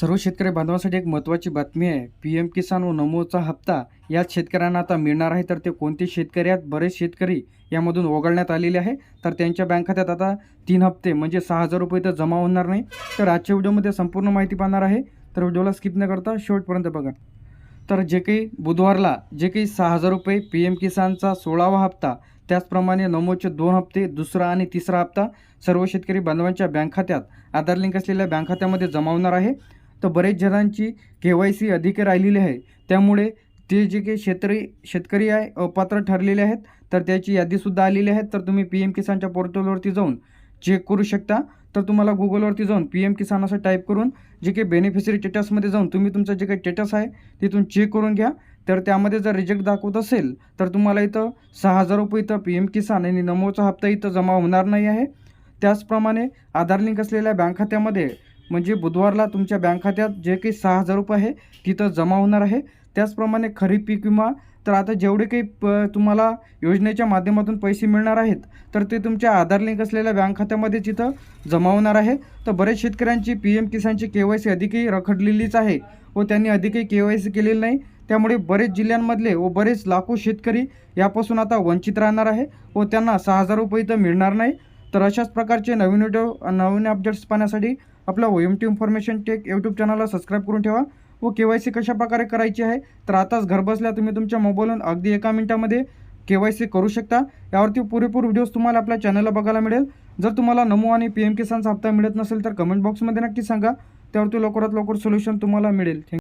सर्व शेतकरी बांधवांसाठी एक महत्त्वाची बातमी आहे. पी एम किसान व नमोचा हप्ता याच शेतकऱ्यांना आता मिळणार आहे. तर ते कोणते शेतकरी आहेत? बरेच शेतकरी यामधून वगळण्यात आलेले आहे. तर त्यांच्या बँक खात्यात आता तीन हप्ते म्हणजे सहा हजार रुपये तर जमा होणार नाही. तर आजच्या व्हिडिओमध्ये संपूर्ण माहिती पाहणार आहे. तर व्हिडिओला स्किप न करता शेवटपर्यंत बघा. तर जे काही बुधवारला जे काही सहा हजार रुपये पी एम किसानचा सोळावा हप्ता त्याचप्रमाणे नमोचे दोन हप्ते दुसरा आणि तिसरा हप्ता सर्व शेतकरी बांधवांच्या बँक खात्यात आधार लिंक असलेल्या बँक खात्यामध्ये जमा होणार आहे. तर बरेच जणांची के वाय सी अधिक राहिलेली आहे. त्यामुळे ते जे काही शेतकरी शेतकरी आहे अपात्र ठरलेले आहेत तर त्याची यादीसुद्धा आलेली आहे. तर तुम्ही पी एम किसानच्या पोर्टलवरती जाऊन चेक करू शकता. तर तुम्हाला गुगलवरती जाऊन पी एम किसान असं टाईप करून जे काही बेनिफिशरी स्टेटसमध्ये जाऊन तुम्ही तुमचं जे काही स्टेटस आहे तिथून चेक करून घ्या. तर त्यामध्ये जर रिजेक्ट दाखवत असेल तर तुम्हाला इथं सहा हजार रुपये इथं पी एम किसान आणि नमोचा हप्ता इथं जमा होणार नाही आहे. त्याचप्रमाणे आधार लिंक असलेल्या बँक खात्यामध्ये म्हणजे बुधवारला तुमच्या बँक खात्यात जे काही सहा हजार रुपये आहे तिथं जमा होणार आहे. त्याचप्रमाणे खरीप पीक विमा तर आता जेवढे काही प तुम्हाला योजनेच्या माध्यमातून पैसे मिळणार आहेत तर ते तुमच्या आधार लिंक असलेल्या बँक खात्यामध्ये तिथं जमा होणार आहे. तर बरेच शेतकऱ्यांची पी एम किसानची के वाय सी अधिकही रखडलेलीच आहे व त्यांनी अधिकही के वाय सी केलेली नाही. त्यामुळे बरेच जिल्ह्यांमधले व बरेच लाखो शेतकरी यापासून आता वंचित राहणार आहे व त्यांना सहा हजार रुपये तर मिळणार नाही. तर अशाच प्रकारचे नवीन व्हिडिओ नवीन अपडेट्स पाहण्यासाठी आपल्या O M T information tech YouTube चॅनलला सबस्क्राईब करून ठेवा. व के वाय सी कशाप्रकारे करायची आहे? तर आताच घरबसल्या तुम्ही तुमच्या मोबाईलवरून अगदी एका मिनिटामध्ये के वाय सी करू शकता. यावरती पुरेपूर व्हिडिओज तुम्हाला आपल्या चॅनलला बघायला मिळेल. जर तुम्हाला नमो आणि पी एम किसानचा हप्ता मिळत नसेल तर कमेंट बॉक्समध्ये नक्की सांगा. त्यावरती लवकरात लवकर सोल्युशन तुम्हाला मिळेल. थँक्यू